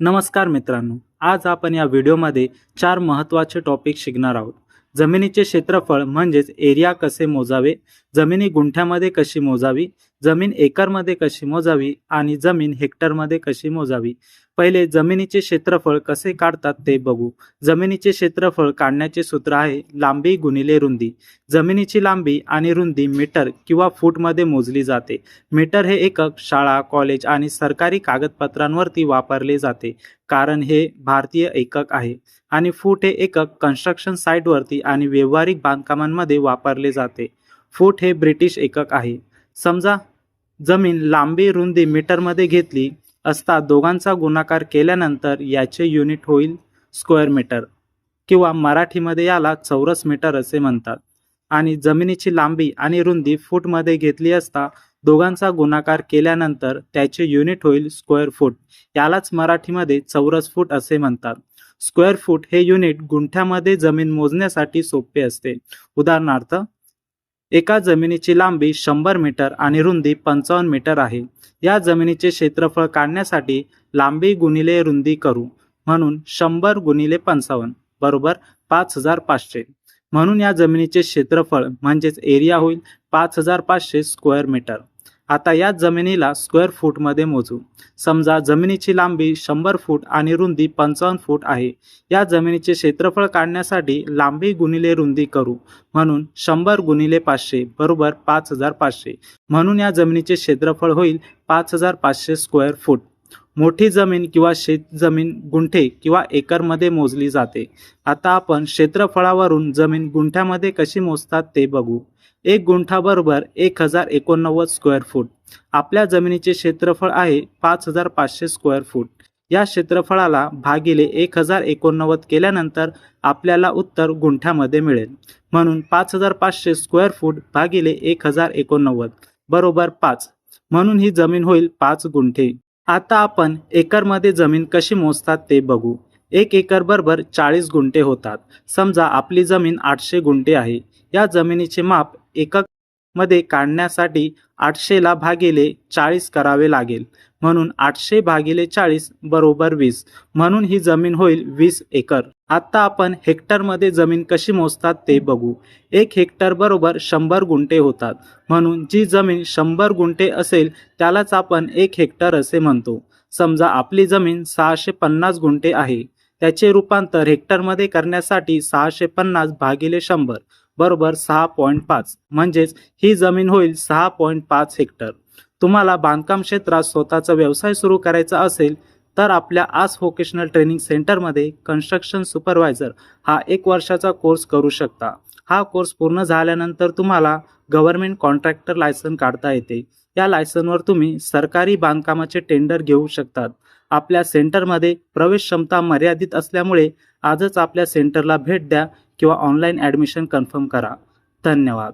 नमस्कार मित्रांनो आज आपण या व्हिडिओमध्ये चार महत्त्वाचे टॉपिक शिकणार आहोत. जमिनीचे क्षेत्रफळ म्हणजेच एरिया कसे मोजावे जमिनी गुंठ्यामध्ये कशी मोजावी जमीन एकरमध्ये कशी मोजावी आणि जमीन हेक्टरमध्ये कशी मोजावी? पहिले जमिनीचे क्षेत्रफळ कसे काढतात ते बघू. जमिनीचे क्षेत्रफळ काढण्याचे सूत्र आहे लांबी गुणिले रुंदी. जमिनीची लांबी आणि रुंदी मीटर किंवा फूटमध्ये मोजली जाते. मीटर हे एकक शाळा कॉलेज आणि सरकारी कागदपत्रांवरती वापरले जाते. कारण हे भारतीय एकक आहे. आणि फूट हे एकक कन्स्ट्रक्शन साईटवरती आणि व्यावहारिक बांधकामांमध्ये वापरले जाते. फूट हे ब्रिटिश एकक आहे. समजा जमीन लांबी रुंदी मीटरमध्ये घेतली असता दोघांचा गुणाकार केल्यानंतर याचे युनिट होईल स्क्वेअर मीटर किंवा मराठीमध्ये याला चौरस मीटर असे म्हणतात. आणि जमिनीची लांबी आणि रुंदी फूटमध्ये घेतली असता दोघांचा गुणाकार केल्यानंतर त्याचे युनिट होईल स्क्वेअर फूट. यालाच मराठीमध्ये चौरस फूट असे म्हणतात. स्क्वेअर फूट हे युनिट गुंठ्यामध्ये जमीन मोजण्यासाठी सोपे असते. उदाहरणार्थ एका जमिनीची लांबी शंभर मीटर आणि रुंदी पंचावन्न मीटर आहे. या जमिनीचे क्षेत्रफळ काढण्यासाठी लांबी गुणिले रुंदी करू म्हणून शंभर गुणिले पंचावन्न बरोबर पाच हजार पाचशे. म्हणून या जमिनीचे क्षेत्रफळ म्हणजेच एरिया होईल पाच हजार पाचशे स्क्वेअर मीटर. आता या जमिनीला स्क्वेअर फूटमध्ये मोजू. समजा जमिनीची लांबी शंभर फूट आणि रुंदी पंचावन्न फूट आहे. या जमिनीचे क्षेत्रफळ काढण्यासाठी लांबी गुणिले रुंदी करू. म्हणून शंभर गुणिले पाचशे बरोबर पाच हजार पाचशे. म्हणून या जमिनीचे क्षेत्रफळ होईल पाच हजार पाचशे स्क्वेअर फूट. मोठी जमीन किंवा शेतजमीन गुंठे किंवा एकरमध्ये मोजली जाते. आता आपण क्षेत्रफळावरून जमीन गुंठ्यामध्ये कशी मोजतात ते बघू. एक गुंठाबरोबर एक हजार एकोणनव्वद स्क्वेअर फूट. आपल्या जमिनीचे क्षेत्रफळ आहे पाच हजार पाचशे स्क्वेअर फूट. या क्षेत्रफळाला भागिले एक हजार एकोणनव्वद केल्यानंतर आपल्याला उत्तर गुंठ्यामध्ये मिळेल. म्हणून पाच हजार पाचशे स्क्वेअर फूट भागिले एक हजार एकोणनव्वद बरोबर पाच. म्हणून ही जमीन होईल पाच गुंठे. आता आपण एकरमध्ये जमीन कशी मोजतात ते बघू. एक एकर बरोबर चाळीस गुंठे होतात. समजा आपली जमीन आठशे गुंठे आहे. या जमिनीचे माप एकक मध्ये काढण्यासाठी आठशेला भागिले चाळीस करावे लागेल. म्हणून आठशे भागिले चाळीस बरोबर वीस. म्हणून ही जमीन होईल वीस एकर. आता आपण हेक्टरमध्ये जमीन कशी मोजतात ते बघू. एक हेक्टर बरोबर शंभर गुंठे होतात. म्हणून जी जमीन शंभर गुंठे असेल त्यालाच आपण एक हेक्टर असे म्हणतो. समजा आपली जमीन सहाशे पन्नास गुंठे आहे. त्याचे रूपांतर हेक्टरमध्ये करण्यासाठी सहाशे पन्नास भागिले शंभर. बरोबर सहा पॉईंट पाच. म्हणजेच ही जमीन होईल सहा पॉईंट पाच हेक्टर. तुम्हाला बांधकाम क्षेत्रात स्वतःचा व्यवसाय सुरू करायचा असेल तर आपल्या आस व्होकेशनल ट्रेनिंग सेंटरमध्ये कन्स्ट्रक्शन सुपरवायझर हा एक वर्षाचा कोर्स करू शकता. हा कोर्स पूर्ण झाल्यानंतर तुम्हाला गव्हर्नमेंट कॉन्ट्रॅक्टर लायसन काढता येते. या लायसनवर तुम्ही सरकारी बांधकामाचे टेंडर घेऊ शकतात. आपल्या सेंटरमध्ये प्रवेश क्षमता मर्यादित असल्यामुळे आजच आपल्या सेंटरला भेट द्या. किंवा ऑनलाईन ॲडमिशन कन्फर्म करा. धन्यवाद.